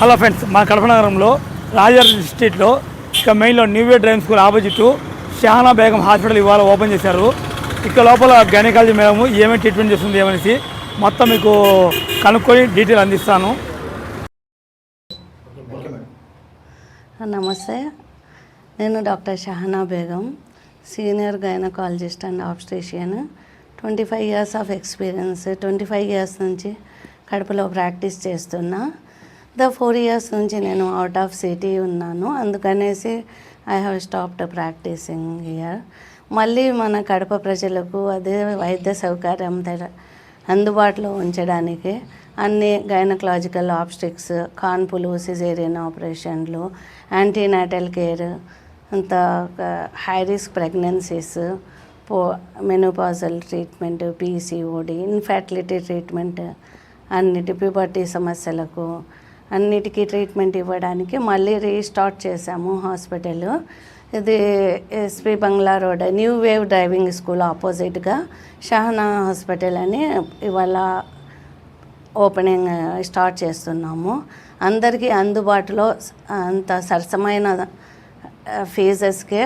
Hello friends మా కడప నగరంలో రాజారెడ్డి స్ట్రీట్లో ఇక మెయిన్లో new year driving school opposite Shana Begum hospital ఇవాళ ఓపెన్ చేశారు. ఇక్కడ లోపల గైనకాలజీ మేడము ఏమేమి ట్రీట్మెంట్ చేస్తుంది ఏమనేసి మొత్తం మీకు కనుక్కొని డీటెయిల్ అందిస్తాను. నమస్తే. నేను doctor Shahana Begum senior gynaecologist and obstetrician. Twenty five years of experience twenty five years నుంచి కడపలో ప్రాక్టీస్ చేస్తున్నా. ద ఫోర్ ఇయర్స్ నుంచి నేను అవుట్ ఆఫ్ సిటీ ఉన్నాను. అందుకనేసి I have stopped practising year మళ్ళీ మన కడప ప్రజలకు అదే వైద్య సౌకర్యం అందుబాటులో ఉంచడానికి అన్ని గైనకలాజికల్ ఆబ్స్టిక్స్ కాన్పులు సిజేరియన్ ఆపరేషన్లు యాంటీనాటల్ కేర్ అంత హై రిస్క్ ప్రెగ్నెన్సీస్ పో menopausal treatment PCOD infertility treatment అన్నిటి ప్యూబర్టీ సమస్యలకు అన్నిటికీ ట్రీట్మెంట్ ఇవ్వడానికి మళ్ళీ రీస్టార్ట్ చేశాము హాస్పిటల్. ఇది SP bungalow road new wave driving school ఆపోజిట్గా షహనా హాస్పిటల్ అని ఇవాళ ఓపెనింగ్ స్టార్ట్ చేస్తున్నాము. అందరికీ అందుబాటులో అంత సరసమైన ఫీజెస్కే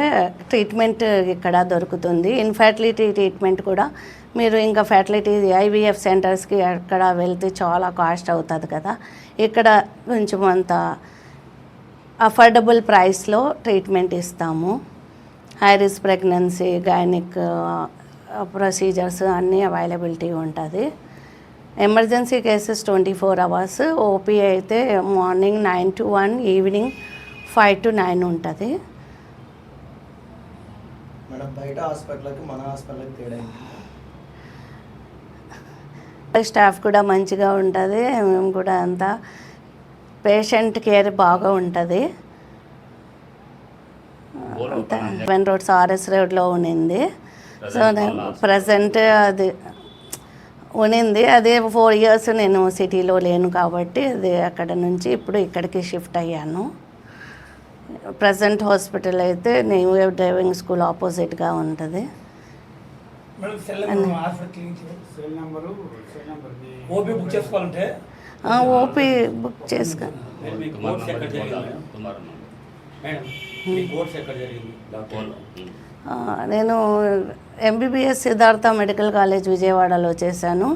ట్రీట్మెంట్ ఇక్కడ దొరుకుతుంది. ఇన్ఫర్టిలిటీ ట్రీట్మెంట్ కూడా మీరు ఇంకా ఫెర్టిలిటీ ఐవీఎఫ్ సెంటర్స్కి అక్కడ వెళ్తే చాలా కాస్ట్ అవుతుంది కదా. ఇక్కడ కొంచెం అంత అఫోర్డబుల్ ప్రైస్లో ట్రీట్మెంట్ ఇస్తాము. High risk pregnancy gynaec procedures అన్నీ అవైలబిలిటీ ఉంటుంది. Emergency cases twenty four hours OP అయితే morning nine to one evening five to nine ఉంటుంది. మేడం బయట హాస్పిటల్కి మన హాస్పిటల్కి తేడా స్టాఫ్ కూడా మంచిగా ఉంటుంది మేము కూడా అంతా పేషెంట్ కేర్ బాగా ఉంటుంది. అంతా. సెవెన్ రోడ్స్ ఆర్ఎస్ రోడ్లో ఉన్నింది సో ప్రజెంట్ అది ఉన్నింది అదే ఫోర్ ఇయర్స్ నేను సిటీలో లేను కాబట్టి అది అక్కడ నుంచి ఇప్పుడు ఇక్కడికి షిఫ్ట్ అయ్యాను. ప్రజెంట్ హాస్పిటల్ అయితే న్యూ వేవ్ డ్రైవింగ్ స్కూల్ ఆపోజిట్గా ఉంటుంది. ఓపీ బుక్ చేసుకోవాలంటే? ఓపీ బుక్ చేసుకో. నేను ఎంబీబీఎస్ సిద్ధార్థ మెడికల్ కాలేజ్ విజయవాడలో చేశాను.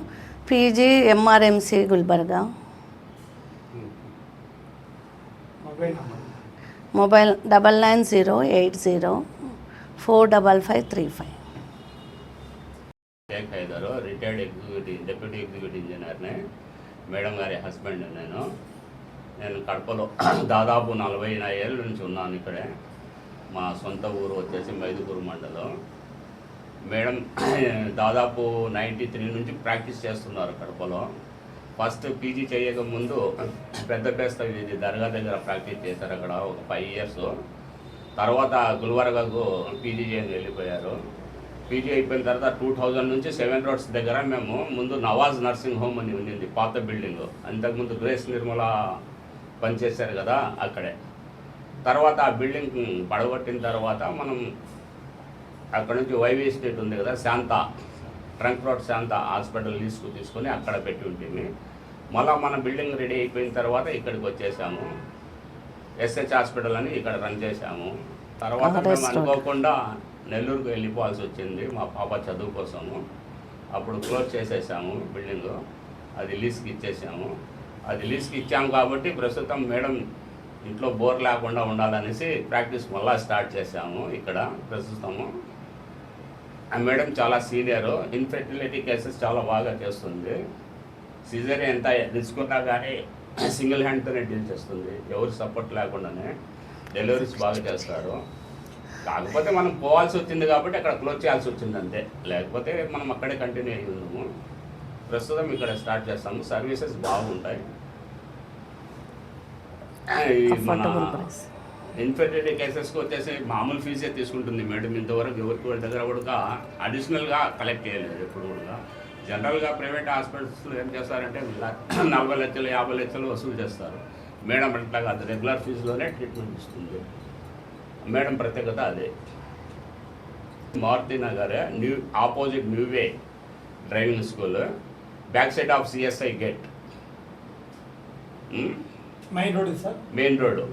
PG MRMC Gulbarga. Mobile double nine zero eight zero four double five three five. Retired executive deputy executive ఇంజనీర్ని madam గారి husband నేను. నేను కడపలో దాదాపు నలభై ఏళ్ళ నుంచి ఉన్నాను ఇక్కడే. మా సొంత ఊరు వచ్చేసి మైదుకూరు మండలం. మేడం దాదాపు నైంటీ త్రీ నుంచి ప్రాక్టీస్ చేస్తున్నారు కడపలో. ఫస్ట్ పీజీ చేయక ముందు పెద్ద పేస్త ఇది దర్గా దగ్గర ప్రాక్టీస్ చేశారు అక్కడ ఒక ఫైవ్ ఇయర్స్. తర్వాత గుల్బర్గకు పీజీ చేయని వెళ్ళిపోయారు. పీజీ అయిపోయిన తర్వాత టూ థౌజండ్ నుంచి సెవెన్ రోడ్స్ దగ్గర మేము ముందు నవాజ్ నర్సింగ్ హోమ్ అని ఉండింది పాత బిల్డింగ్. అంతకుముందు గ్రేస్ నిర్మల పనిచేశారు కదా అక్కడే. తర్వాత ఆ బిల్డింగ్ పడగొట్టిన తర్వాత మనం అక్కడ నుంచి వైవి స్టేట్ ఉంది కదా Shanta trunk road Shanta hospital తీసుకు తీసుకొని అక్కడ పెట్టి ఉంటుంది మళ్ళీ మన బిల్డింగ్ రెడీ అయిపోయిన తర్వాత ఇక్కడికి వచ్చేసాము. ఎస్హెచ్ హాస్పిటల్ అని ఇక్కడ రన్ చేశాము. తర్వాత మేము. అనుకోకుండా నెల్లూరుకు వెళ్ళిపోవాల్సి వచ్చింది మా పాప చదువు కోసము. అప్పుడు క్లోజ్ చేసేసాము బిల్డింగ్. అది లీజ్కి ఇచ్చేసాము. అది లీజ్కి ఇచ్చాము కాబట్టి ప్రస్తుతం మేడం ఇంట్లో బోర్ లేకుండా ఉండాలనేసి ప్రాక్టీస్ మళ్ళా స్టార్ట్ చేశాము ఇక్కడ ప్రస్తుతము. ఆ మేడం చాలా సీనియర్. ఇన్ఫెర్టిలిటీ కేసెస్ చాలా బాగా చేస్తుంది. సిజరీ ఎంత తీసుకున్నా కానీ సింగిల్ హ్యాండ్తోనే డీల్ చేస్తుంది. ఎవరు సపోర్ట్ లేకుండానే. డెలివరీస్ బాగా చేస్తారు. కాకపోతే మనం పోవాల్సి వచ్చింది కాబట్టి అక్కడ క్లోజ్ చేయాల్సి వచ్చింది అంతే. లేకపోతే మనం అక్కడే కంటిన్యూ అయ్యి ఉన్నాము ప్రస్తుతం ఇక్కడ స్టార్ట్ చేస్తాము. సర్వీసెస్ బాగుంటాయి. మన ఇన్ఫెర్టిలిటీ కేసెస్కి వచ్చేసి మామూలు ఫీజే తీసుకుంటుంది మేడం. ఇంతవరకు ఎవరికి వాళ్ళ దగ్గర కూడా అడిషనల్గా కలెక్ట్ చేయలేదు ఎప్పుడు కూడా. జనరల్గా ప్రైవేట్ హాస్పిటల్స్లో ఏం చేస్తారంటే నలభై లక్షలు యాభై లక్షలు వసూలు చేస్తారు. మేడం అట్లా కాదు. రెగ్యులర్ ఫీజులోనే ట్రీట్మెంట్ ఇస్తుంది. మేడం ప్రత్యేకత అదే Maruti Nagar new opposite new wave driving school back side of CSI gate main road sir main road